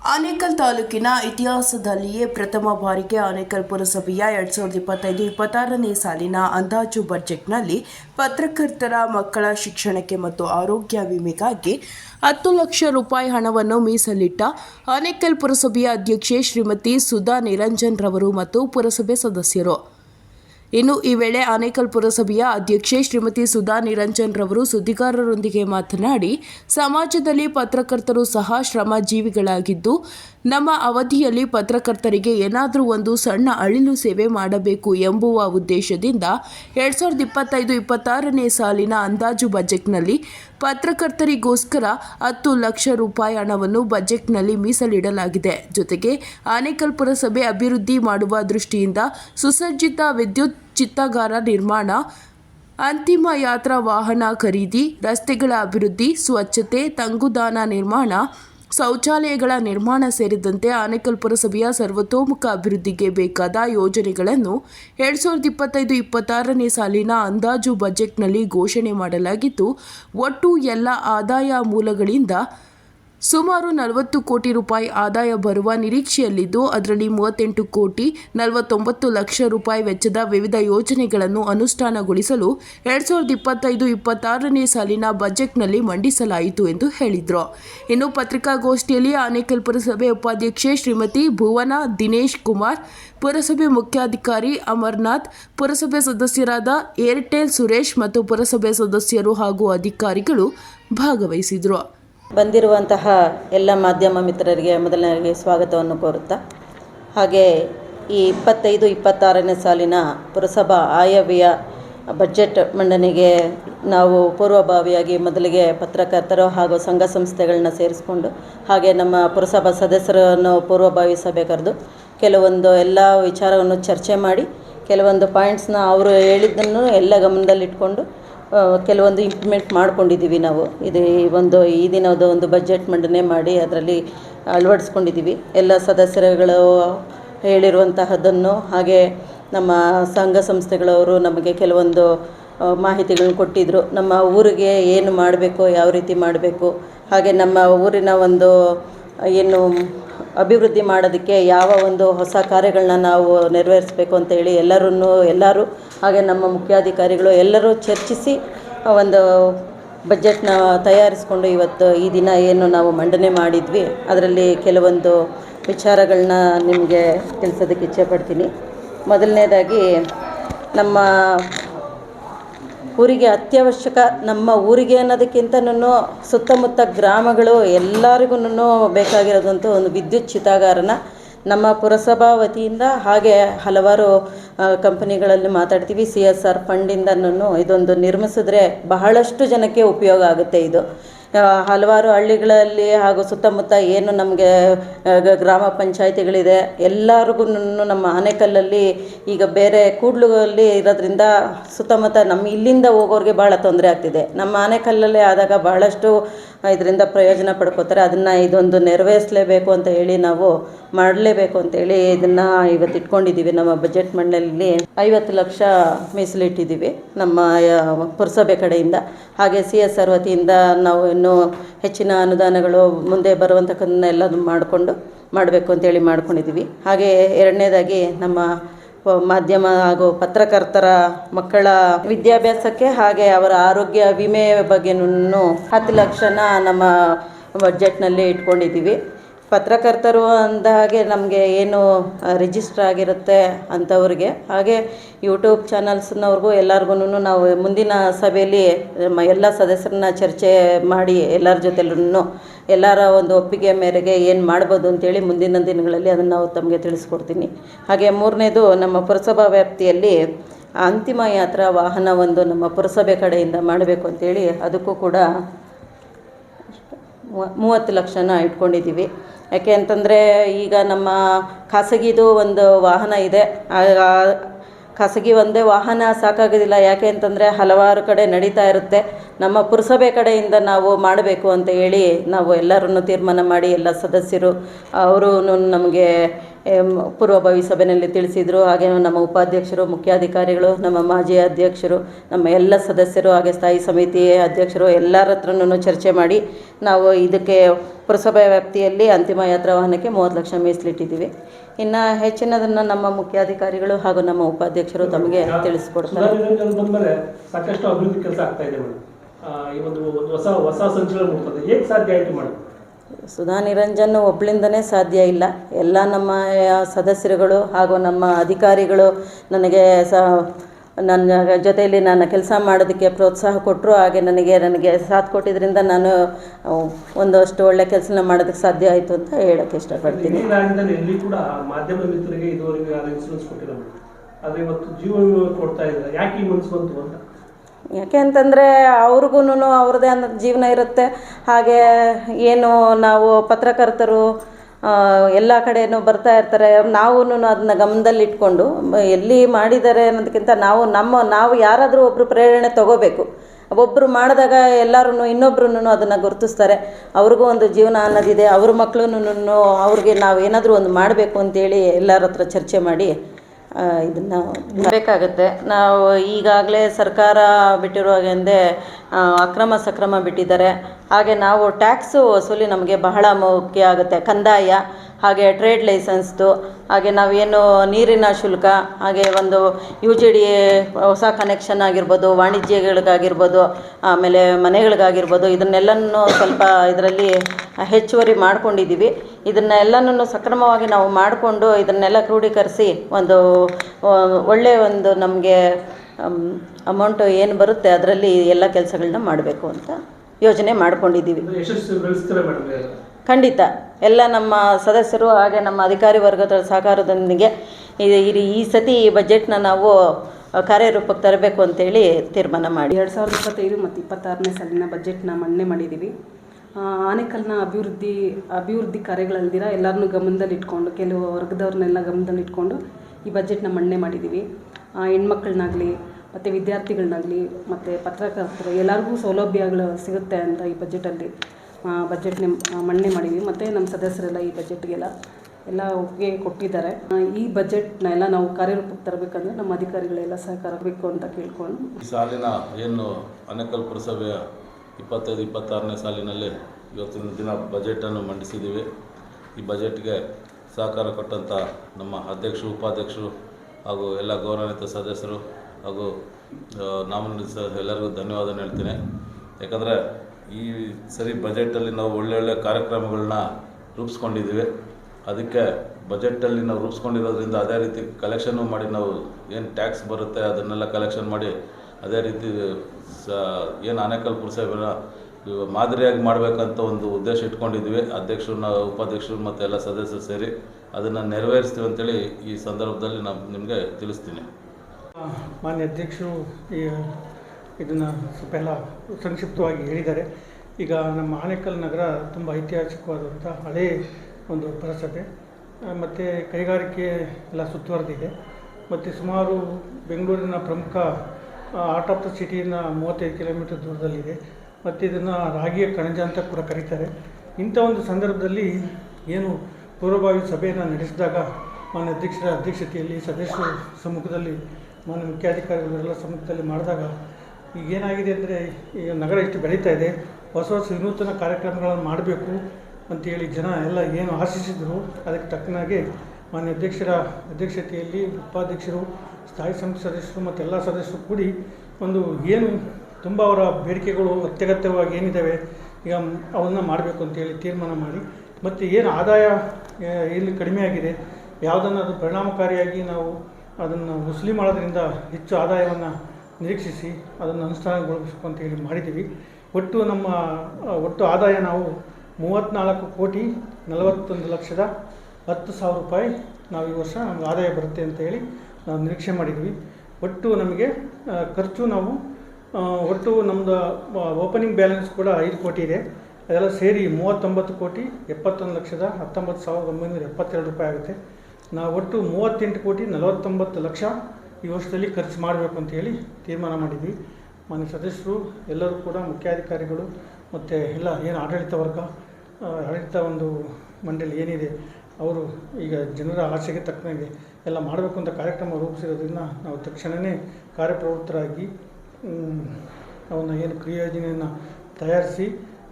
ಆನೇಕಲ್ ತಾಲೂಕಿನ ಇತಿಹಾಸದಲ್ಲಿಯೇ ಪ್ರಥಮ ಬಾರಿಗೆ ಆನೇಕಲ್ ಪುರಸಭೆಯ ಎರಡ್ ಸಾವಿರದ ಇಪ್ಪತ್ತೈದು, ಇಪ್ಪತ್ತಾರನೇ ಸಾಲಿನ ಅಂದಾಜು ಬಜೆಟ್ನಲ್ಲಿ ಪತ್ರಕರ್ತರ ಮಕ್ಕಳ ಶಿಕ್ಷಣಕ್ಕೆ ಮತ್ತು ಆರೋಗ್ಯ ವಿಮೆಗಾಗಿ ಹತ್ತು ಲಕ್ಷ ರೂಪಾಯಿ ಹಣವನ್ನು ಮೀಸಲಿಟ್ಟ ಆನೇಕಲ್ ಪುರಸಭೆಯ ಅಧ್ಯಕ್ಷೆ ಶ್ರೀಮತಿ ಸುಧಾ ನಿರಂಜನ್ ರವರು ಮತ್ತು ಪುರಸಭೆ ಸದಸ್ಯರು. ಇನ್ನು ಈ ವೇಳೆ ಆನೇಕಲ್ ಪುರಸಭೆಯ ಅಧ್ಯಕ್ಷೆ ಶ್ರೀಮತಿ ಸುಧಾ ನಿರಂಜನ್ ರವರು ಸುದ್ದಿಗಾರರೊಂದಿಗೆ ಮಾತನಾಡಿ, ಸಮಾಜದಲ್ಲಿ ಪತ್ರಕರ್ತರು ಸಹ ಶ್ರಮಜೀವಿಗಳಾಗಿದ್ದು, ನಮ್ಮ ಅವಧಿಯಲ್ಲಿ ಪತ್ರಕರ್ತರಿಗೆ ಏನಾದರೂ ಒಂದು ಸಣ್ಣ ಅಳಿಲು ಸೇವೆ ಮಾಡಬೇಕು ಎಂಬುವ ಉದ್ದೇಶದಿಂದ ಎರಡ್ ಸಾವಿರದ ಇಪ್ಪತ್ತೈದು ಇಪ್ಪತ್ತಾರನೇ ಸಾಲಿನ ಅಂದಾಜು ಬಜೆಟ್ನಲ್ಲಿ ಪತ್ರಕರ್ತರಿಗೋಸ್ಕರ ಹತ್ತು ಲಕ್ಷ ರೂಪಾಯಿ ಹಣವನ್ನು ಬಜೆಟ್ನಲ್ಲಿ ಮೀಸಲಿಡಲಾಗಿದೆ. ಜೊತೆಗೆ ಆನೇಕಲ್ ಪುರಸಭೆ ಅಭಿವೃದ್ಧಿ ಮಾಡುವ ದೃಷ್ಟಿಯಿಂದ ಸುಸಜ್ಜಿತ ವಿದ್ಯುತ್ ಚಿತ್ತಾಗಾರ ನಿರ್ಮಾಣ, ಅಂತಿಮ ಯಾತ್ರಾ ವಾಹನ ಖರೀದಿ, ರಸ್ತೆಗಳ ಅಭಿವೃದ್ಧಿ, ಸ್ವಚ್ಛತೆ, ತಂಗುದಾನ ನಿರ್ಮಾಣ, ಶೌಚಾಲಯಗಳ ನಿರ್ಮಾಣ ಸೇರಿದಂತೆ ಆನೇಕಲ್ ಪುರಸಭೆಯ ಸರ್ವತೋಮುಖ ಅಭಿವೃದ್ಧಿಗೆ ಬೇಕಾದ ಯೋಜನೆಗಳನ್ನು ಎರಡು ಸಾವಿರದ ಇಪ್ಪತ್ತೈದು ಇಪ್ಪತ್ತಾರನೇ ಸಾಲಿನ ಅಂದಾಜು ಬಜೆಟ್ನಲ್ಲಿ ಘೋಷಣೆ ಮಾಡಲಾಗಿದ್ದು, ಒಟ್ಟು ಎಲ್ಲ ಆದಾಯ ಮೂಲಗಳಿಂದ ಸುಮಾರು ನಲವತ್ತು ಕೋಟಿ ರೂಪಾಯಿ ಆದಾಯ ಬರುವ ನಿರೀಕ್ಷೆಯಲ್ಲಿದ್ದು, ಅದರಲ್ಲಿ ಮೂವತ್ತೆಂಟು ಕೋಟಿ ನಲವತ್ತೊಂಬತ್ತು ಲಕ್ಷ ರೂಪಾಯಿ ವೆಚ್ಚದ ವಿವಿಧ ಯೋಜನೆಗಳನ್ನು ಅನುಷ್ಠಾನಗೊಳಿಸಲು ಎರಡ್ ಸಾವಿರದ ಇಪ್ಪತ್ತೈದು ಇಪ್ಪತ್ತಾರನೇ ಸಾಲಿನ ಬಜೆಟ್ನಲ್ಲಿ ಮಂಡಿಸಲಾಯಿತು ಎಂದು ಹೇಳಿದರು. ಇನ್ನು ಪತ್ರಿಕಾಗೋಷ್ಠಿಯಲ್ಲಿ ಆನೇಕಲ್ ಪುರಸಭೆ ಉಪಾಧ್ಯಕ್ಷೆ ಶ್ರೀಮತಿ ಭುವನ ದಿನೇಶ್ ಕುಮಾರ್, ಪುರಸಭೆ ಮುಖ್ಯಾಧಿಕಾರಿ ಅಮರ್ನಾಥ್, ಪುರಸಭೆ ಸದಸ್ಯರಾದ ಏರ್ಟೆಲ್ ಸುರೇಶ್ ಮತ್ತು ಪುರಸಭೆ ಸದಸ್ಯರು ಹಾಗೂ ಅಧಿಕಾರಿಗಳು ಭಾಗವಹಿಸಿದರು. ಬಂದಿರುವಂತಹ ಎಲ್ಲ ಮಾಧ್ಯಮ ಮಿತ್ರರಿಗೆ ಮೊದಲನೇ ಸ್ವಾಗತವನ್ನು ಕೋರುತ್ತಾ, ಹಾಗೆ ಈ ಇಪ್ಪತ್ತೈದು, ಇಪ್ಪತ್ತಾರನೇ ಸಾಲಿನ ಪುರಸಭಾ ಆಯವ್ಯಯ ಬಜೆಟ್ ಮಂಡನೆಗೆ ನಾವು ಪೂರ್ವಭಾವಿಯಾಗಿ ಮೊದಲಿಗೆ ಪತ್ರಕರ್ತರು ಹಾಗೂ ಸಂಘ ಸಂಸ್ಥೆಗಳನ್ನ ಸೇರಿಸ್ಕೊಂಡು, ಹಾಗೆ ನಮ್ಮ ಪುರಸಭಾ ಸದಸ್ಯರನ್ನು ಪೂರ್ವಭಾವಿ ಸಭೆ ಕರೆದು ಕೆಲವೊಂದು ಎಲ್ಲ ವಿಚಾರವನ್ನು ಚರ್ಚೆ ಮಾಡಿ, ಕೆಲವೊಂದು ಪಾಯಿಂಟ್ಸ್ನ ಅವರು ಹೇಳಿದ್ದನ್ನು ಎಲ್ಲ ಗಮನದಲ್ಲಿಟ್ಕೊಂಡು ಕೆಲವೊಂದು ಇಂಪ್ಲಿಮೆಂಟ್ ಮಾಡ್ಕೊಂಡಿದ್ದೀವಿ ನಾವು. ಇದು ಒಂದು, ಈ ದಿನದ ಒಂದು ಬಜೆಟ್ ಮಂಡನೆ ಮಾಡಿ ಅದರಲ್ಲಿ ಅಳವಡಿಸ್ಕೊಂಡಿದ್ದೀವಿ. ಎಲ್ಲ ಸದಸ್ಯರುಗಳು ಹೇಳಿರುವಂತಹದ್ದನ್ನು ಹಾಗೆ ನಮ್ಮ ಸಂಘ ಸಂಸ್ಥೆಗಳವರು ನಮಗೆ ಕೆಲವೊಂದು ಮಾಹಿತಿಗಳನ್ನ ಕೊಟ್ಟಿದ್ದರು ನಮ್ಮ ಊರಿಗೆ ಏನು ಮಾಡಬೇಕು, ಯಾವ ರೀತಿ ಮಾಡಬೇಕು, ಹಾಗೆ ನಮ್ಮ ಊರಿನ ಒಂದು ಏನು ಅಭಿವೃದ್ಧಿ ಮಾಡೋದಕ್ಕೆ ಯಾವ ಒಂದು ಹೊಸ ಕಾರ್ಯಗಳನ್ನ ನಾವು ನೆರವೇರಿಸಬೇಕು ಅಂತೇಳಿ ಎಲ್ಲರೂ ಎಲ್ಲರೂ, ಹಾಗೆ ನಮ್ಮ ಮುಖ್ಯಾಧಿಕಾರಿಗಳು ಎಲ್ಲರೂ ಚರ್ಚಿಸಿ ಒಂದು ಬಜೆಟ್ನ ತಯಾರಿಸ್ಕೊಂಡು ಇವತ್ತು ಈ ದಿನ ಏನು ನಾವು ಮಂಡನೆ ಮಾಡಿದ್ವಿ. ಅದರಲ್ಲಿ ಕೆಲವೊಂದು ವಿಚಾರಗಳನ್ನ ನಿಮಗೆ ತಿಳಿಸೋದಕ್ಕೆ ಇಚ್ಛೆಪಡ್ತೀನಿ ಮೊದಲನೇದಾಗಿ ನಮ್ಮ ಊರಿಗೆ ಅತ್ಯವಶ್ಯಕ ನಮ್ಮ ಊರಿಗೆ ಅನ್ನೋದಕ್ಕಿಂತನೂ ಸುತ್ತಮುತ್ತ ಗ್ರಾಮಗಳು ಎಲ್ಲರಿಗೂ ಬೇಕಾಗಿರೋದಂತೂ ಒಂದು ವಿದ್ಯುತ್ ಚಿತಾಗಾರನ ನಮ್ಮ ಪುರಸಭಾ ವತಿಯಿಂದ ಹಾಗೆ ಹಲವಾರು ಕಂಪನಿಗಳಲ್ಲಿ ಮಾತಾಡ್ತೀವಿ. ಸಿ ಎಸ್ ಆರ್ ಫಂಡಿಂದನೂ ಇದೊಂದು ನಿರ್ಮಿಸಿದ್ರೆ ಬಹಳಷ್ಟು ಜನಕ್ಕೆ ಉಪಯೋಗ ಆಗುತ್ತೆ ಇದು. ಹಲವಾರು ಹಳ್ಳಿಗಳಲ್ಲಿ ಹಾಗೂ ಸುತ್ತಮುತ್ತ ಏನು ನಮಗೆ ಗ್ರಾಮ ಪಂಚಾಯಿತಿಗಳಿದೆ ಎಲ್ಲರಿಗೂ ನಮ್ಮ ಆನೆಕಲ್ಲಲ್ಲಿ ಈಗ ಬೇರೆ ಕೂಡ್ಲುಗಳಲ್ಲಿ ಇರೋದ್ರಿಂದ ಸುತ್ತಮುತ್ತ ನಮ್ಮ ಇಲ್ಲಿಂದ ಹೋಗೋರಿಗೆ ಭಾಳ ತೊಂದರೆ ಆಗ್ತಿದೆ. ನಮ್ಮ ಆನೆಕಲ್ಲಲ್ಲೇ ಆದಾಗ ಬಹಳಷ್ಟು ಇದರಿಂದ ಪ್ರಯೋಜನ ಪಡ್ಕೋತಾರೆ. ಅದನ್ನು ಇದೊಂದು ನೆರವೇರಿಸಲೇಬೇಕು ಅಂತ ಹೇಳಿ ನಾವು ಮಾಡಲೇಬೇಕು ಅಂತೇಳಿ ಇದನ್ನು ಇವತ್ತು ಇಟ್ಕೊಂಡಿದ್ದೀವಿ. ನಮ್ಮ ಬಜೆಟ್ ಮಂಡಳಿಯಲ್ಲಿ ಐವತ್ತು ಲಕ್ಷ ಮೀಸಲಿಟ್ಟಿದ್ದೀವಿ ನಮ್ಮ ಪುರಸಭೆ ಕಡೆಯಿಂದ. ಹಾಗೆ ಸಿ ಎಸ್ ಆರ್ ವತಿಯಿಂದ ನಾವು ಇನ್ನೂ ಹೆಚ್ಚಿನ ಅನುದಾನಗಳು ಮುಂದೆ ಬರುವಂತಕ್ಕದನ್ನ ಎಲ್ಲದನ್ನು ಮಾಡಿಕೊಂಡು ಮಾಡಬೇಕು ಅಂತೇಳಿ ಮಾಡ್ಕೊಂಡಿದ್ದೀವಿ. ಹಾಗೆ ಎರಡನೇದಾಗಿ ನಮ್ಮ ಮಾಧ್ಯಮ ಹಾಗೂ ಪತ್ರಕರ್ತರ ಮಕ್ಕಳ ವಿದ್ಯಾಭ್ಯಾಸಕ್ಕೆ ಹಾಗೆ ಅವರ ಆರೋಗ್ಯ ವಿಮೆ ಬಗ್ಗೆನೂ ಹತ್ತು ಲಕ್ಷನ ನಮ್ಮ ಬಜೆಟ್ನಲ್ಲಿ ಇಟ್ಕೊಂಡಿದ್ದೀವಿ. ಪತ್ರಕರ್ತರು ಅಂದ ಹಾಗೆ ನಮಗೆ ಏನು ರಿಜಿಸ್ಟರ್ ಆಗಿರುತ್ತೆ ಅಂಥವ್ರಿಗೆ ಹಾಗೆ ಯೂಟ್ಯೂಬ್ ಚಾನಲ್ಸ್ನವ್ರಿಗೂ ಎಲ್ಲರಿಗೂ ನಾವು ಮುಂದಿನ ಸಭೆಯಲ್ಲಿ ಎಲ್ಲ ಸದಸ್ಯರನ್ನ ಚರ್ಚೆ ಮಾಡಿ ಎಲ್ಲರ ಜೊತೆಲೂ ಎಲ್ಲರ ಒಂದು ಒಪ್ಪಿಗೆ ಮೇರೆಗೆ ಏನು ಮಾಡ್ಬೋದು ಅಂತೇಳಿ ಮುಂದಿನ ದಿನಗಳಲ್ಲಿ ಅದನ್ನು ನಾವು ತಮಗೆ ತಿಳಿಸ್ಕೊಡ್ತೀನಿ. ಹಾಗೆ ಮೂರನೇದು ನಮ್ಮ ಪುರಸಭಾ ವ್ಯಾಪ್ತಿಯಲ್ಲಿ ಅಂತಿಮ ಯಾತ್ರಾ ವಾಹನ ಒಂದು ನಮ್ಮ ಪುರಸಭೆ ಕಡೆಯಿಂದ ಮಾಡಬೇಕು ಅಂತೇಳಿ ಅದಕ್ಕೂ ಕೂಡ ಮೂವ- ಮೂವತ್ತು ಲಕ್ಷನ ಇಟ್ಕೊಂಡಿದ್ದೀವಿ. ಯಾಕೆ ಅಂತಂದರೆ ಈಗ ನಮ್ಮ ಖಾಸಗಿದು ಒಂದು ವಾಹನ ಇದೆ. ಖಾಸಗಿ ಒಂದೇ ವಾಹನ ಸಾಕಾಗೋದಿಲ್ಲ. ಯಾಕೆ ಅಂತಂದರೆ ಹಲವಾರು ಕಡೆ ನಡೀತಾ ಇರುತ್ತೆ. ನಮ್ಮ ಪುರಸಭೆ ಕಡೆಯಿಂದ ನಾವು ಮಾಡಬೇಕು ಅಂತ ಹೇಳಿ ನಾವು ಎಲ್ಲರನ್ನು ತೀರ್ಮಾನ ಮಾಡಿ ಎಲ್ಲ ಸದಸ್ಯರು, ಅವರು ನಮಗೆ ಪೂರ್ವಭಾವಿ ಸಭೆಯಲ್ಲಿ ತಿಳಿಸಿದರು. ಹಾಗೆ ನಮ್ಮ ಉಪಾಧ್ಯಕ್ಷರು, ಮುಖ್ಯಾಧಿಕಾರಿಗಳು, ನಮ್ಮ ಮಾಜಿ ಅಧ್ಯಕ್ಷರು, ನಮ್ಮ ಎಲ್ಲ ಸದಸ್ಯರು, ಹಾಗೆ ಸ್ಥಾಯಿ ಸಮಿತಿ ಅಧ್ಯಕ್ಷರು ಎಲ್ಲರ ಹತ್ರನೂ ಚರ್ಚೆ ಮಾಡಿ ನಾವು ಇದಕ್ಕೆ ಪುರಸಭೆ ವ್ಯಾಪ್ತಿಯಲ್ಲಿ ಅಂತಿಮ ಯಾತ್ರಾ ವಾಹನಕ್ಕೆ ಮೂವತ್ತು ಲಕ್ಷ ಮೀಸಲಿಟ್ಟಿದ್ದೀವಿ. ಇನ್ನು ಹೆಚ್ಚಿನದನ್ನು ನಮ್ಮ ಮುಖ್ಯಾಧಿಕಾರಿಗಳು ಹಾಗೂ ನಮ್ಮ ಉಪಾಧ್ಯಕ್ಷರು ತಮಗೆ ತಿಳಿಸ್ಕೊಡ್ತಾರೆ. ಸಾಕಷ್ಟು ಅಭಿವೃದ್ಧಿ ಕೆಲಸ ಆಗ್ತಾ ಇದೆ ಈ ಒಂದು ಹೊಸ ಹೊಸ ಸಂಚಲನ ಮೂಡ್ತದೆ. ಹೇಗೆ ಸಾಧ್ಯ ಆಯಿತು ಮೇಡಮ್? ಸುಧಾ ನಿರಂಜನ್ ಒಬ್ಳಿಂದನೇ ಸಾಧ್ಯ ಇಲ್ಲ. ಎಲ್ಲ ನಮ್ಮ ಸದಸ್ಯರುಗಳು ಹಾಗೂ ನಮ್ಮ ಅಧಿಕಾರಿಗಳು ನನಗೆ ಸಹ ನನ್ನ ಜೊತೆಯಲ್ಲಿ ನಾನು ಕೆಲಸ ಮಾಡೋದಕ್ಕೆ ಪ್ರೋತ್ಸಾಹ ಕೊಟ್ಟರು ಹಾಗೆ ನನಗೆ ನನಗೆ ಸಾಥ್ ಕೊಟ್ಟಿದ್ದರಿಂದ ನಾನು ಒಂದಷ್ಟು ಒಳ್ಳೆ ಕೆಲಸನ ಮಾಡೋದಕ್ಕೆ ಸಾಧ್ಯ ಆಯಿತು ಅಂತ ಹೇಳೋಕ್ಕೆ ಇಷ್ಟಪಡ್ತೀನಿ. ಯಾಕೆ ಅಂತಂದರೆ ಅವ್ರಿಗೂ ಅವ್ರದ್ದೇ ಅನ್ನೋ ಜೀವನ ಇರುತ್ತೆ. ಹಾಗೆ ಏನು ನಾವು ಪತ್ರಕರ್ತರು ಎಲ್ಲ ಕಡೆಯೂ ಬರ್ತಾ ಇರ್ತಾರೆ. ನಾವೂ ಅದನ್ನ ಗಮನದಲ್ಲಿಟ್ಕೊಂಡು, ಎಲ್ಲಿ ಮಾಡಿದ್ದಾರೆ ಅನ್ನೋದಕ್ಕಿಂತ ನಾವು ನಮ್ಮ, ನಾವು ಯಾರಾದರೂ ಒಬ್ಬರು ಪ್ರೇರಣೆ ತಗೋಬೇಕು. ಒಬ್ಬರು ಮಾಡಿದಾಗ ಎಲ್ಲರೂ ಇನ್ನೊಬ್ರು ಅದನ್ನು ಗುರುತಿಸ್ತಾರೆ. ಅವ್ರಿಗೂ ಒಂದು ಜೀವನ ಅನ್ನೋದಿದೆ, ಅವ್ರ ಮಕ್ಳು ಅವ್ರಿಗೆ ನಾವು ಏನಾದರೂ ಒಂದು ಮಾಡಬೇಕು ಅಂತೇಳಿ ಎಲ್ಲರ ಹತ್ರ ಚರ್ಚೆ ಮಾಡಿ ಇದನ್ನು ಬೇಕಾಗುತ್ತೆ ನಾವು ಈಗಾಗಲೇ ಸರ್ಕಾರ ಬಿಟ್ಟಿರುವಾಗೆಂದೇ ಅಕ್ರಮ ಸಕ್ರಮ ಬಿಟ್ಟಿದ್ದಾರೆ. ಹಾಗೆ ನಾವು ಟ್ಯಾಕ್ಸು ವಸೂಲಿ ನಮಗೆ ಬಹಳ ಮುಖ್ಯ ಆಗುತ್ತೆ. ಕಂದಾಯ, ಹಾಗೆ ಟ್ರೇಡ್ ಲೈಸೆನ್ಸ್ದು ಹಾಗೆ ನಾವೇನು ನೀರಿನ ಶುಲ್ಕ, ಹಾಗೆ ಒಂದು ಯು ಜಿ ಡಿ ಹೊಸ ಕನೆಕ್ಷನ್ ಆಗಿರ್ಬೋದು, ವಾಣಿಜ್ಯಗಳಿಗಾಗಿರ್ಬೋದು, ಆಮೇಲೆ ಮನೆಗಳಿಗಾಗಿರ್ಬೋದು, ಇದನ್ನೆಲ್ಲನೂ ಸ್ವಲ್ಪ ಇದರಲ್ಲಿ ಹೆಚ್ಚುವರಿ ಮಾಡ್ಕೊಂಡಿದ್ದೀವಿ. ಇದನ್ನೆಲ್ಲನೂ ಸಕ್ರಮವಾಗಿ ನಾವು ಮಾಡಿಕೊಂಡು ಇದನ್ನೆಲ್ಲ ಕ್ರೋಢೀಕರಿಸಿ ಒಂದು ಒಳ್ಳೆಯ ಒಂದು ನಮಗೆ ಅಮೌಂಟು ಏನು ಬರುತ್ತೆ, ಅದರಲ್ಲಿ ಎಲ್ಲ ಕೆಲಸಗಳನ್ನ ಮಾಡಬೇಕು ಅಂತ ಯೋಜನೆ ಮಾಡ್ಕೊಂಡಿದ್ದೀವಿ. ಖಂಡಿತ. ಎಲ್ಲ ನಮ್ಮ ಸದಸ್ಯರು ಹಾಗೆ ನಮ್ಮ ಅಧಿಕಾರಿ ವರ್ಗದ ಸಹಕಾರದೊಂದಿಗೆ ಈ- ಈ ಸತಿ ಈ ಬಜೆಟ್ನ ನಾವು ಕಾರ್ಯರೂಪಕ್ಕೆ ತರಬೇಕು ಅಂತೇಳಿ ತೀರ್ಮಾನ ಮಾಡಿ. ಎರಡು ಸಾವಿರದ ಇಪ್ಪತ್ತೈದು ಮತ್ತು ಇಪ್ಪತ್ತಾರನೇ ಸಾಲಿನ ಬಜೆಟ್ನ ಮಂಡನೆ ಮಾಡಿದ್ದೀವಿ. ಆನೆಕಲ್ನ ಅಭಿವೃದ್ಧಿ ಅಭಿವೃದ್ಧಿ ಕಾರ್ಯಗಳಲ್ದಿರ ಎಲ್ಲರನ್ನೂ ಗಮನದಲ್ಲಿಟ್ಕೊಂಡು ಕೆಲವು ವರ್ಗದವ್ರನ್ನೆಲ್ಲ ಗಮನದಲ್ಲಿಟ್ಕೊಂಡು ಈ ಬಜೆಟ್ನ ಮಂಡನೆ ಮಾಡಿದ್ದೀವಿ. ಹೆಣ್ಮಕ್ಳನ್ನಾಗಲಿ ಮತ್ತು ವಿದ್ಯಾರ್ಥಿಗಳನ್ನಾಗಲಿ, ಮತ್ತು ಪತ್ರಕರ್ತರು, ಎಲ್ಲರಿಗೂ ಸೌಲಭ್ಯಗಳು ಸಿಗುತ್ತೆ ಅಂತ ಈ ಬಜೆಟಲ್ಲಿ ಬಜೆಟ್ನ ಮಂಡನೆ ಮಾಡಿದ್ವಿ. ಮತ್ತು ನಮ್ಮ ಸದಸ್ಯರೆಲ್ಲ ಈ ಬಜೆಟ್ಗೆಲ್ಲ ಎಲ್ಲ ಒಪ್ಪಿಗೆ ಕೊಟ್ಟಿದ್ದಾರೆ. ಈ ಬಜೆಟ್ನ ಎಲ್ಲ ನಾವು ಕಾರ್ಯರೂಪಕ್ಕೆ ತರಬೇಕಂದ್ರೆ ನಮ್ಮ ಅಧಿಕಾರಿಗಳೆಲ್ಲ ಸಹಕಾರ ಬೇಕು ಅಂತ ಕೇಳ್ಕೊಂಡು. ಈ ಸಾಲಿನ ಏನು ಅನೇಕಲ್ ಪುರಸಭೆಯ ಇಪ್ಪತ್ತೈದು, ಇಪ್ಪತ್ತಾರನೇ ಸಾಲಿನಲ್ಲಿ ಇವತ್ತಿನ ದಿನ ಬಜೆಟನ್ನು ಮಂಡಿಸಿದ್ದೀವಿ. ಈ ಬಜೆಟ್ಗೆ ಸಹಕಾರ ಕೊಟ್ಟಂಥ ನಮ್ಮ ಅಧ್ಯಕ್ಷರು, ಉಪಾಧ್ಯಕ್ಷರು ಹಾಗೂ ಎಲ್ಲ ಗೌರವಾನ್ವಿತ ಸದಸ್ಯರು ಹಾಗೂ ಸರ್ ಎಲ್ಲರಿಗೂ ಧನ್ಯವಾದ ಹೇಳ್ತೀನಿ. ಯಾಕಂದರೆ ಈ ಸರಿ ಬಜೆಟಲ್ಲಿ ನಾವು ಒಳ್ಳೊಳ್ಳೆ ಕಾರ್ಯಕ್ರಮಗಳನ್ನ ರೂಪಿಸ್ಕೊಂಡಿದ್ದೀವಿ. ಅದಕ್ಕೆ ಬಜೆಟಲ್ಲಿ ನಾವು ರೂಪಿಸ್ಕೊಂಡಿರೋದ್ರಿಂದ ಅದೇ ರೀತಿ ಕಲೆಕ್ಷನ್ನು ಮಾಡಿ ನಾವು ಏನು ಟ್ಯಾಕ್ಸ್ ಬರುತ್ತೆ ಅದನ್ನೆಲ್ಲ ಕಲೆಕ್ಷನ್ ಮಾಡಿ ಅದೇ ರೀತಿ, ಸ, ಏನು ಆನೇಕಲ್ ಪುರಸಭೆನ ಮಾದರಿಯಾಗಿ ಮಾಡಬೇಕಂತ ಒಂದು ಉದ್ದೇಶ ಇಟ್ಕೊಂಡಿದ್ವಿ ಅಧ್ಯಕ್ಷರನ್ನ ಉಪಾಧ್ಯಕ್ಷರು ಮತ್ತು ಎಲ್ಲ ಸದಸ್ಯರು ಸೇರಿ ಅದನ್ನು ನೆರವೇರಿಸ್ತೀವಿ ಅಂತೇಳಿ ಈ ಸಂದರ್ಭದಲ್ಲಿ ನಾನು ನಿಮಗೆ ತಿಳಿಸ್ತೀನಿ. ಮಾನ್ಯ ಅಧ್ಯಕ್ಷರು ಈ, ಇದನ್ನು ಸ್ವಲ್ಪ ಎಲ್ಲ ಸಂಕ್ಷಿಪ್ತವಾಗಿ ಹೇಳಿದ್ದಾರೆ. ಈಗ ನಮ್ಮ ಆನೇಕಲ್ ನಗರ ತುಂಬ ಐತಿಹಾಸಿಕವಾದಂಥ ಹಳೇ ಒಂದು ಪುರಸಭೆ ಮತ್ತು ಕೈಗಾರಿಕೆ ಎಲ್ಲ ಸುತ್ತುವರೆದಿದೆ. ಮತ್ತು ಸುಮಾರು ಬೆಂಗಳೂರಿನ ಪ್ರಮುಖ ಆರ್ಟ್ ಆಫ್ ದ ಸಿಟಿಯಿಂದ ಮೂವತ್ತೈದು ಕಿಲೋಮೀಟರ್ ದೂರದಲ್ಲಿದೆ. ಮತ್ತು ಇದನ್ನು ರಾಗಿಯ ಕಣಜ ಅಂತ ಕೂಡ ಕರೀತಾರೆ. ಇಂಥ ಒಂದು ಸಂದರ್ಭದಲ್ಲಿ ಏನು ಪೂರ್ವಭಾವಿ ಸಭೆಯನ್ನು ನಡೆಸಿದಾಗ ಮಾನ್ಯ ಅಧ್ಯಕ್ಷರ ಅಧ್ಯಕ್ಷತೆಯಲ್ಲಿ ಸದಸ್ಯರ ಸಮ್ಮುಖದಲ್ಲಿ ಮಾನ್ಯ ಮುಖ್ಯಾಧಿಕಾರಿಗಳೆಲ್ಲ ಸಮ್ಮುಖದಲ್ಲಿ ಮಾಡಿದಾಗ ಈಗ ಏನಾಗಿದೆ ಅಂದರೆ ಈಗ ನಗರ ಇಷ್ಟು ಬೆಳೀತಾ ಇದೆ. ಹೊಸ ಹೊಸ ವಿನೂತನ ಕಾರ್ಯಕ್ರಮಗಳನ್ನು ಮಾಡಬೇಕು ಅಂತೇಳಿ ಜನ ಎಲ್ಲ ಏನು ಆಶಿಸಿದರು. ಅದಕ್ಕೆ ತಕ್ಕನಾಗೆ ಮಾನ್ಯ ಅಧ್ಯಕ್ಷರ ಅಧ್ಯಕ್ಷತೆಯಲ್ಲಿ ಉಪಾಧ್ಯಕ್ಷರು, ಸ್ಥಾಯಿ ಸಮಿತಿ ಸದಸ್ಯರು ಮತ್ತು ಎಲ್ಲ ಸದಸ್ಯರು ಕೂಡಿ ಒಂದು ಏನು ತುಂಬ ಅವರ ಬೇಡಿಕೆಗಳು ಅತ್ಯಗತ್ಯವಾಗಿ ಏನಿದ್ದಾವೆ ಈಗ ಅವನ್ನ ಮಾಡಬೇಕು ಅಂತೇಳಿ ತೀರ್ಮಾನ ಮಾಡಿ. ಮತ್ತು ಏನು ಆದಾಯ ಇಲ್ಲಿ ಕಡಿಮೆ ಆಗಿದೆ. ಯಾವುದನ್ನು ಅದು ಪರಿಣಾಮಕಾರಿಯಾಗಿ ನಾವು ಅದನ್ನು ಮುಸ್ಲಿಂ ಮಾಡೋದ್ರಿಂದ ಹೆಚ್ಚು ಆದಾಯವನ್ನು ನಿರೀಕ್ಷಿಸಿ ಅದನ್ನು ಅನುಷ್ಠಾನಗೊಳಿಸಬೇಕು ಅಂತ ಹೇಳಿ ಮಾಡಿದ್ದೀವಿ. ಒಟ್ಟು ನಮ್ಮ ಒಟ್ಟು ಆದಾಯ ನಾವು ಮೂವತ್ತ್ನಾಲ್ಕು ಕೋಟಿ ನಲವತ್ತೊಂದು ಲಕ್ಷದ ಹತ್ತು ಸಾವಿರ ರೂಪಾಯಿ ನಾವು ಈ ವರ್ಷ ನಮ್ಗೆ ಆದಾಯ ಬರುತ್ತೆ ಅಂತ ಹೇಳಿ ನಾವು ನಿರೀಕ್ಷೆ ಮಾಡಿದ್ವಿ ಒಟ್ಟು ನಮಗೆ ಖರ್ಚು ನಾವು ಒಟ್ಟು ನಮ್ಮದು ಓಪನಿಂಗ್ ಬ್ಯಾಲೆನ್ಸ್ ಕೂಡ ಐದು ಕೋಟಿ ಇದೆ. ಅದೆಲ್ಲ ಸೇರಿ ಮೂವತ್ತೊಂಬತ್ತು ಕೋಟಿ ಎಪ್ಪತ್ತೊಂದು ಲಕ್ಷದ ಹತ್ತೊಂಬತ್ತು ಸಾವಿರದ ಒಂಬೈನೂರ ಎಪ್ಪತ್ತೆರಡು ರೂಪಾಯಿ ಆಗುತ್ತೆ. ನಾವು ಒಟ್ಟು ಮೂವತ್ತೆಂಟು ಕೋಟಿ ನಲವತ್ತೊಂಬತ್ತು ಲಕ್ಷ ಈ ವರ್ಷದಲ್ಲಿ ಖರ್ಚು ಮಾಡಬೇಕು ಅಂತ ಹೇಳಿ ತೀರ್ಮಾನ ಮಾಡಿದ್ವಿ. ಮಾನ್ಯ ಸದಸ್ಯರು, ಎಲ್ಲರೂ ಕೂಡ ಮುಖ್ಯಾಧಿಕಾರಿಗಳು ಮತ್ತು ಎಲ್ಲ ಏನು ಆಡಳಿತ ವರ್ಗ ಆಡಳಿತ ಒಂದು ಮಂಡಳಿ ಏನಿದೆ, ಅವರು ಈಗ ಜನರ ಆಸೆಗೆ ತಕ್ಕಂಗೆ ಎಲ್ಲ ಮಾಡಬೇಕು ಅಂತ ಕಾರ್ಯಕ್ರಮ ರೂಪಿಸಿರೋದ್ರಿಂದ ನಾವು ತಕ್ಷಣವೇ ಕಾರ್ಯಪ್ರವೃತ್ತರಾಗಿ ಅವನ್ನ ಏನು ಕ್ರಿಯೋಜನೆಯನ್ನು ತಯಾರಿಸಿ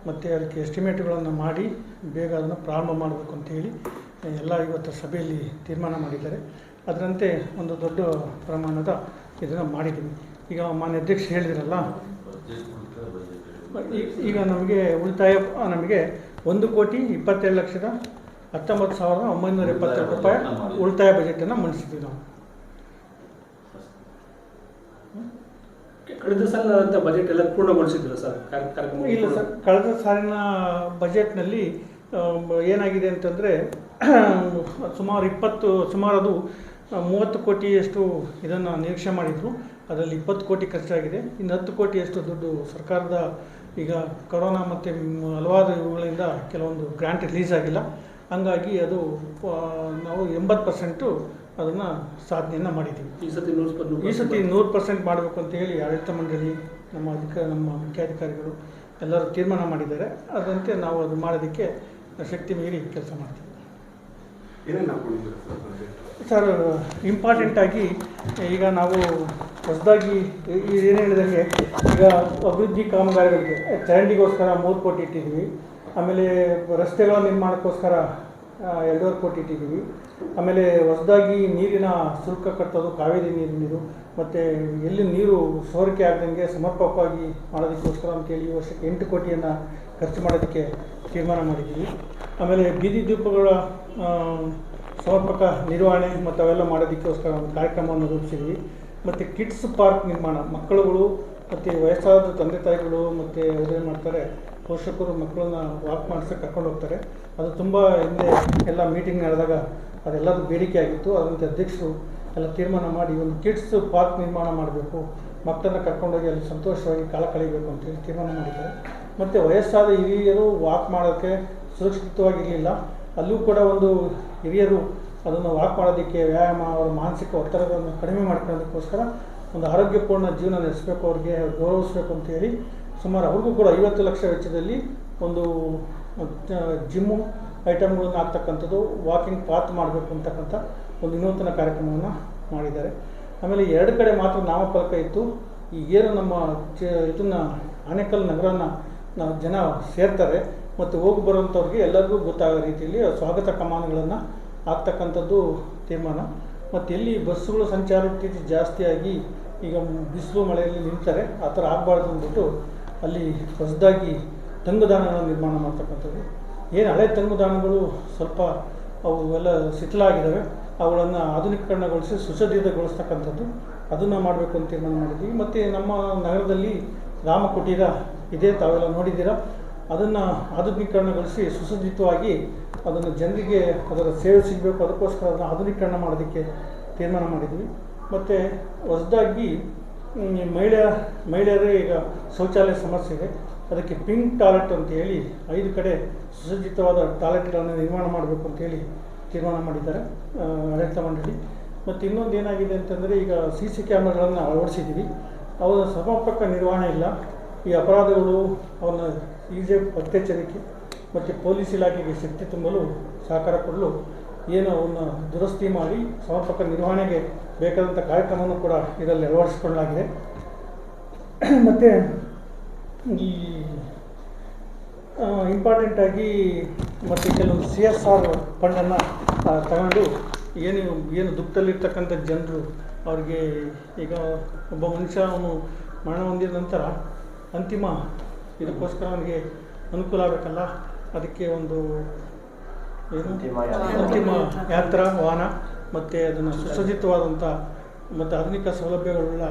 ಮತ್ತು ಅದಕ್ಕೆ ಎಸ್ಟಿಮೇಟ್ಗಳನ್ನು ಮಾಡಿ ಬೇಗ ಅದನ್ನು ಪ್ರಾರಂಭ ಮಾಡಬೇಕು ಅಂತೇಳಿ ಎಲ್ಲ ಇವತ್ತು ಸಭೆಯಲ್ಲಿ ತೀರ್ಮಾನ ಮಾಡಿದ್ದಾರೆ. ಅದರಂತೆ ಒಂದು ದೊಡ್ಡ ಪ್ರಮಾಣದ ಇದನ್ನು ಮಾಡಿದ್ದೀನಿ ಈಗ ಮಾನ್ಯ ಅಧ್ಯಕ್ಷ ಹೇಳಿದಿರಲ್ಲ ಈಗ ನಮಗೆ ಉಳಿತಾಯ ನಮಗೆ ಒಂದು ಕೋಟಿ ಇಪ್ಪತ್ತೇಳು ಲಕ್ಷದ ಹತ್ತೊಂಬತ್ತು ಸಾವಿರದ ಒಂಬೈನೂರ ಎಪ್ಪತ್ತೆರಡು ರೂಪಾಯಿ ಉಳಿತಾಯ ಬಜೆಟನ್ನು ಮಂಡಿಸಿದ್ವಿ ನಾವು. ಕಳೆದ ಸಲ ಅಂತ ಬಜೆಟ್ ಎಲ್ಲ ಪೂರ್ಣಗೊಳಿಸಿದ್ರು ಸರ್? ಕಾರ್ಯಕ್ರಮ ಇಲ್ಲ ಸರ್ ಕಳೆದ ಸಾಲಿನ ಬಜೆಟ್ನಲ್ಲಿ ಏನಾಗಿದೆ ಅಂತಂದರೆ ಸುಮಾರು ಇಪ್ಪತ್ತು ಸುಮಾರು ಅದು ಮೂವತ್ತು ಕೋಟಿಯಷ್ಟು ಇದನ್ನು ನಿರೀಕ್ಷೆ ಮಾಡಿದರು. ಅದರಲ್ಲಿ ಇಪ್ಪತ್ತು ಕೋಟಿ ಖರ್ಚಾಗಿದೆ. ಇನ್ನು ಹತ್ತು ಕೋಟಿಯಷ್ಟು ದುಡ್ಡು ಸರ್ಕಾರದ ಈಗ ಕೊರೋನಾ ಮತ್ತು ಹಲವಾರು ಇವುಗಳಿಂದ ಕೆಲವೊಂದು ಗ್ರ್ಯಾಂಟ್ ರಿಲೀಸ್ ಆಗಿಲ್ಲ. ಹಂಗಾಗಿ ಅದು ನಾವು ಎಂಬತ್ತು ಪರ್ಸೆಂಟು ಅದನ್ನು ಸಾಧನೆಯನ್ನು ಮಾಡಿದ್ದೀವಿ. ಈ ಸತಿ ನೂರು ಈ ಸತಿ ನೂರು ಪರ್ಸೆಂಟ್ ಮಾಡಬೇಕು ಅಂತ ಹೇಳಿ ಆಡಳಿತ ಮಂಡಳಿ ನಮ್ಮ ಅಧಿಕ ನಮ್ಮ ಮುಖ್ಯಾಧಿಕಾರಿಗಳು ಎಲ್ಲರೂ ತೀರ್ಮಾನ ಮಾಡಿದ್ದಾರೆ. ಅದರಂತೆ ನಾವು ಅದು ಮಾಡೋದಕ್ಕೆ ಶಕ್ತಿ ಮೀರಿ ಕೆಲಸ ಮಾಡ್ತೀವಿ. ಸರ್ ಇಂಪಾರ್ಟೆಂಟ್ ಆಗಿ, ಈಗ ನಾವು ಹೊಸದಾಗಿ ಏನು ಹೇಳಿದಂಗೆ ಈಗ ಅಭಿವೃದ್ಧಿ ಕಾಮಗಾರಿಗಳಿಗೆ, ಚರಂಡಿಗೋಸ್ಕರ ಮೂರು ಕೋಟಿ ಇಟ್ಟಿದ್ದೀವಿ. ಆಮೇಲೆ ರಸ್ತೆಗಳ ನಿರ್ಮಾಣಕ್ಕೋಸ್ಕರ ಎರಡೂವರೆ ಕೋಟಿ ಇಟ್ಟಿದ್ದೀವಿ. ಆಮೇಲೆ ಹೊಸದಾಗಿ ನೀರಿನ ಶುಲ್ಕ ಕಟ್ಟೋದು, ಕಾವೇರಿ ನೀರಿನದು ಮತ್ತು ಎಲ್ಲಿ ನೀರು ಸೋರಿಕೆ ಆಗದಂಗೆ ಸಮರ್ಪಕವಾಗಿ ಮಾಡೋದಕ್ಕೋಸ್ಕರ ಅಂತೇಳಿ ಈ ವರ್ಷಕ್ಕೆ ಎಂಟು ಕೋಟಿಯನ್ನು ಖರ್ಚು ಮಾಡೋದಕ್ಕೆ ತೀರ್ಮಾನ ಮಾಡಿದ್ದೀವಿ. ಆಮೇಲೆ ಬೀದಿ ದೀಪಗಳ ಸಮರ್ಪಕ ನಿರ್ವಹಣೆ ಮತ್ತು ಅವೆಲ್ಲ ಮಾಡೋದಕ್ಕೋಸ್ಕರ ಒಂದು ಕಾರ್ಯಕ್ರಮವನ್ನು ರೂಪಿಸಿದ್ವಿ. ಮತ್ತು ಕಿಡ್ಸ್ ಪಾರ್ಕ್ ನಿರ್ಮಾಣ, ಮಕ್ಕಳುಗಳು ಮತ್ತು ವಯಸ್ಸಾದ ತಂದೆ ತಾಯಿಗಳು ಮತ್ತು ಅವ್ರೇನು ಮಾಡ್ತಾರೆ, ಪೋಷಕರು ಮಕ್ಕಳನ್ನ ವಾಕ್ ಮಾಡಿಸೋಕೆ ಕರ್ಕೊಂಡು ಹೋಗ್ತಾರೆ. ಅದು ತುಂಬ ಹಿಂದೆ ಎಲ್ಲ ಮೀಟಿಂಗ್ ನಡೆದಾಗ ಅದೆಲ್ಲದು ಬೇಡಿಕೆ ಆಗಿತ್ತು. ಅದರಂತೆ ಅಧ್ಯಕ್ಷರು ಎಲ್ಲ ತೀರ್ಮಾನ ಮಾಡಿ ಒಂದು ಕಿಡ್ಸ್ ಪಾರ್ಕ್ ನಿರ್ಮಾಣ ಮಾಡಬೇಕು. ಮಕ್ಕಳನ್ನ ಕರ್ಕೊಂಡೋಗಿ ಅಲ್ಲಿ ಸಂತೋಷವಾಗಿ ಕಾಲ ಕಳೀಬೇಕು ಅಂತೇಳಿ ತೀರ್ಮಾನ ಮಾಡಿದ್ದಾರೆ. ಮತ್ತು ವಯಸ್ಸಾದ ಹಿರಿಯರು ವಾಕ್ ಮಾಡೋಕ್ಕೆ ಸುರಕ್ಷಿತವಾಗಿರಲಿಲ್ಲ. ಅಲ್ಲೂ ಕೂಡ ಒಂದು ಹಿರಿಯರು ಅದನ್ನು ವಾಕ್ ಮಾಡೋದಕ್ಕೆ ವ್ಯಾಯಾಮ ಅವರ ಮಾನಸಿಕ ಒತ್ತಡಗಳನ್ನು ಕಡಿಮೆ ಮಾಡ್ಕೊಳ್ಳೋದಕ್ಕೋಸ್ಕರ ಒಂದು ಆರೋಗ್ಯಪೂರ್ಣ ಜೀವನ ನಡೆಸಬೇಕು, ಅವ್ರಿಗೆ ಗೌರವಿಸ್ಬೇಕು ಅಂತೇಳಿ ಸುಮಾರು ಅವ್ರಿಗೂ ಕೂಡ ಐವತ್ತು ಲಕ್ಷ ವೆಚ್ಚದಲ್ಲಿ ಒಂದು ಜಿಮ್ಮು ಐಟಮ್ಗಳನ್ನು ಹಾಕ್ತಕ್ಕಂಥದ್ದು ವಾಕಿಂಗ್ ಪಾತ್ ಮಾಡಬೇಕು ಅಂತಕ್ಕಂಥ ಒಂದು ವಿನೂತನ ಕಾರ್ಯಕ್ರಮವನ್ನು ಮಾಡಿದ್ದಾರೆ. ಆಮೇಲೆ ಎರಡು ಕಡೆ ಮಾತ್ರ ನಾಮಫಲಕ ಇತ್ತು. ಈಗೇನು ನಮ್ಮ ಚ ಇದನ್ನು ಆನೇಕಲ್ ನಗರನ ನಾವು ಜನ ಸೇರ್ತಾರೆ. ಮತ್ತು ಹೋಗಿ ಬರುವಂಥವ್ರಿಗೆ ಎಲ್ಲರಿಗೂ ಗೊತ್ತಾಗೋ ರೀತಿಯಲ್ಲಿ ಸ್ವಾಗತ ಕಮಾನುಗಳನ್ನು ಹಾಕ್ತಕ್ಕಂಥದ್ದು ತೀರ್ಮಾನ. ಮತ್ತು ಎಲ್ಲಿ ಬಸ್ಸುಗಳು ಸಂಚಾರ ಜಾಸ್ತಿಯಾಗಿ ಈಗ ಬಿಸಿಲು ಮಳೆಯಲ್ಲಿ ನಿಲ್ತಾರೆ ಆ ಥರ ಆಗಬಾರ್ದು ಅಂದ್ಬಿಟ್ಟು ಅಲ್ಲಿ ಹೊಸದಾಗಿ ತಂಗುದಾನಗಳನ್ನು ನಿರ್ಮಾಣ ಮಾಡ್ತಕ್ಕಂಥದ್ದು. ಏನು ಹಳೆ ತಂಗುದಾಣಗಳು ಸ್ವಲ್ಪ ಅವು ಎಲ್ಲ ಶಿಥಿಲಾಗಿದ್ದಾವೆ ಅವುಗಳನ್ನು ಆಧುನೀಕರಣಗೊಳಿಸಿ ಸುಸಜ್ಜಿತಗೊಳಿಸ್ತಕ್ಕಂಥದ್ದು. ಅದನ್ನು ಮಾಡಬೇಕು ಅಂತ ತೀರ್ಮಾನ ಮಾಡಿದ್ವಿ ಮತ್ತು ನಮ್ಮ ನಗರದಲ್ಲಿ ರಾಮಕುಟೀರ ಇದೆ. ತಾವೆಲ್ಲ ನೋಡಿದ್ದೀರಾ. ಅದನ್ನು ಆಧುನೀಕರಣಗೊಳಿಸಿ ಸುಸಜ್ಜಿತವಾಗಿ ಅದನ್ನು ಜನರಿಗೆ ಅದರ ಸೇವೆ ಸಿಗಬೇಕು, ಅದಕ್ಕೋಸ್ಕರ ಅದನ್ನು ಆಧುನೀಕರಣ ಮಾಡೋದಕ್ಕೆ ತೀರ್ಮಾನ ಮಾಡಿದ್ವಿ. ಮತ್ತು ಹೊಸದಾಗಿ ಮಹಿಳೆಯ ಮಹಿಳೆಯರೇ ಈಗ ಶೌಚಾಲಯ ಸಮಸ್ಯೆ ಇದೆ. ಅದಕ್ಕೆ ಪಿಂಕ್ ಟಾಯ್ಲೆಟ್ ಅಂತ ಹೇಳಿ ಐದು ಕಡೆ ಸುಸಜ್ಜಿತವಾದ ಟಾಯ್ಲೆಟ್ಗಳನ್ನು ನಿರ್ಮಾಣ ಮಾಡಬೇಕು ಅಂತೇಳಿ ತೀರ್ಮಾನ ಮಾಡಿದ್ದಾರೆ ಆಡಳಿತ ಮಂಡಳಿ. ಮತ್ತು ಇನ್ನೊಂದು ಏನಾಗಿದೆ ಅಂತಂದರೆ ಈಗ ಸಿ ಸಿ ಕ್ಯಾಮ್ರಾಗಳನ್ನು ಅಳವಡಿಸಿದ್ದೀವಿ. ಅವರ ಸಮರ್ಪಕ ನಿರ್ವಹಣೆ ಇಲ್ಲ. ಈ ಅಪರಾಧಗಳು ಅವನ್ನ ಈಸಿಯಾಗಿ ಪತ್ತೆಚ್ಚರಿಕೆ ಮತ್ತು ಪೊಲೀಸ್ ಇಲಾಖೆಗೆ ಶಕ್ತಿ ತುಂಬಲು ಸಹಕಾರ ಕೊಡಲು ಏನು ಅವನ್ನ ದುರಸ್ತಿ ಮಾಡಿ ಸಮರ್ಪಕ ನಿರ್ವಹಣೆಗೆ ಬೇಕಾದಂಥ ಕಾರ್ಯಕ್ರಮವನ್ನು ಕೂಡ ಇದರಲ್ಲಿ ಅಳವಡಿಸಿಕೊಳ್ಳಲಾಗಿದೆ. ಮತ್ತು ಈ ಇಂಪಾರ್ಟೆಂಟಾಗಿ ಮತ್ತು ಕೆಲವು ಸಿ ಎಸ್ ಆರ್ ಫಂಡನ್ನು ತಗೊಂಡು ಏನು ಏನು ದುಃಖದಲ್ಲಿರ್ತಕ್ಕಂಥ ಜನರು ಅವ್ರಿಗೆ ಈಗ ಒಬ್ಬ ಮನುಷ್ಯ ಅವನು ಮರಣ ಹೊಂದಿದ ನಂತರ ಅಂತಿಮ ಇದಕ್ಕೋಸ್ಕರ ಅವನಿಗೆ ಅನುಕೂಲ ಆಗಬೇಕಲ್ಲ? ಅದಕ್ಕೆ ಒಂದು ಏನು? ಅಂತಿಮ ಯಾತ್ರ. ವಾಹನ ಮತ್ತು ಅದನ್ನು ಸುಸಜ್ಜಿತವಾದಂಥ ಮತ್ತು ಆಧುನಿಕ ಸೌಲಭ್ಯಗಳುಳ್ಳ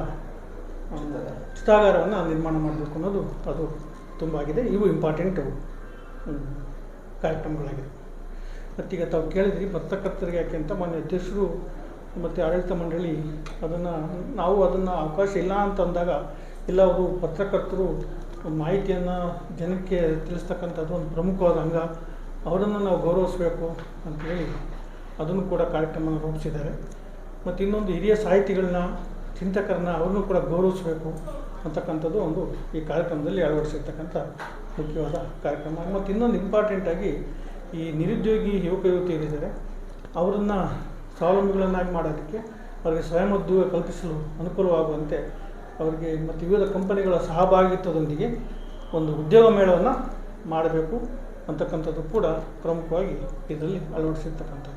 ಚಿತಾಗಾರವನ್ನು ನಿರ್ಮಾಣ ಮಾಡಬೇಕು ಅನ್ನೋದು ಅದು ತುಂಬ ಆಗಿದೆ ಇವು ಇಂಪಾರ್ಟೆಂಟ್ ಕಾರ್ಯಕ್ರಮಗಳಾಗಿದೆ ಮತ್ತೀಗ ತಾವು ಕೇಳಿದ್ವಿ ಪತ್ರಕರ್ತರಿಗೆ ಯಾಕೆ ಅಂತ ಮಾನ್ಯ ಅಧ್ಯಕ್ಷರು ಮತ್ತು ಆಡಳಿತ ಮಂಡಳಿ ಅದನ್ನು ನಾವು ಅದನ್ನು ಅವಕಾಶ ಇಲ್ಲ ಅಂತ ಅಂದಾಗ ಇಲ್ಲ ಅವರು ಪತ್ರಕರ್ತರು ಮಾಹಿತಿಯನ್ನು ಜನಕ್ಕೆ ತಿಳಿಸ್ತಕ್ಕಂಥದ್ದು ಒಂದು ಪ್ರಮುಖವಾದ ಅಂಗ. ಅವರನ್ನು ನಾವು ಗೌರವಿಸಬೇಕು ಅಂತೇಳಿ ಅದನ್ನು ಕೂಡ ಕಾರ್ಯಕ್ರಮ ರೂಪಿಸಿದ್ದಾರೆ. ಮತ್ತು ಇನ್ನೊಂದು ಹಿರಿಯ ಸಾಹಿತಿಗಳನ್ನ, ಚಿಂತಕರನ್ನ ಅವ್ರನ್ನೂ ಕೂಡ ಗೌರವಿಸಬೇಕು ಅಂತಕ್ಕಂಥದ್ದು ಒಂದು ಈ ಕಾರ್ಯಕ್ರಮದಲ್ಲಿ ಅಳವಡಿಸಿರ್ತಕ್ಕಂಥ ಮುಖ್ಯವಾದ ಕಾರ್ಯಕ್ರಮ. ಮತ್ತು ಇನ್ನೊಂದು ಇಂಪಾರ್ಟೆಂಟಾಗಿ ಈ ನಿರುದ್ಯೋಗಿ ಯುವಕ ಯುವತಿಯರಿದ್ದಾರೆ. ಅವರನ್ನು ಸ್ವಾವಲಂಬಿಗಳನ್ನಾಗಿ ಮಾಡೋದಕ್ಕೆ ಅವರಿಗೆ ಸ್ವಯಂ ಉದ್ಯೋಗ ಕಲ್ಪಿಸಲು ಅನುಕೂಲವಾಗುವಂತೆ ಅವರಿಗೆ ಮತ್ತು ವಿವಿಧ ಕಂಪನಿಗಳ ಸಹಭಾಗಿತ್ವದೊಂದಿಗೆ ಒಂದು ಉದ್ಯೋಗ ಮೇಳವನ್ನು ಮಾಡಬೇಕು ಅಂತಕ್ಕಂಥದ್ದು ಕೂಡ ಪ್ರಮುಖವಾಗಿ ಇದರಲ್ಲಿ ಅಳವಡಿಸಿರ್ತಕ್ಕಂಥದ್ದು.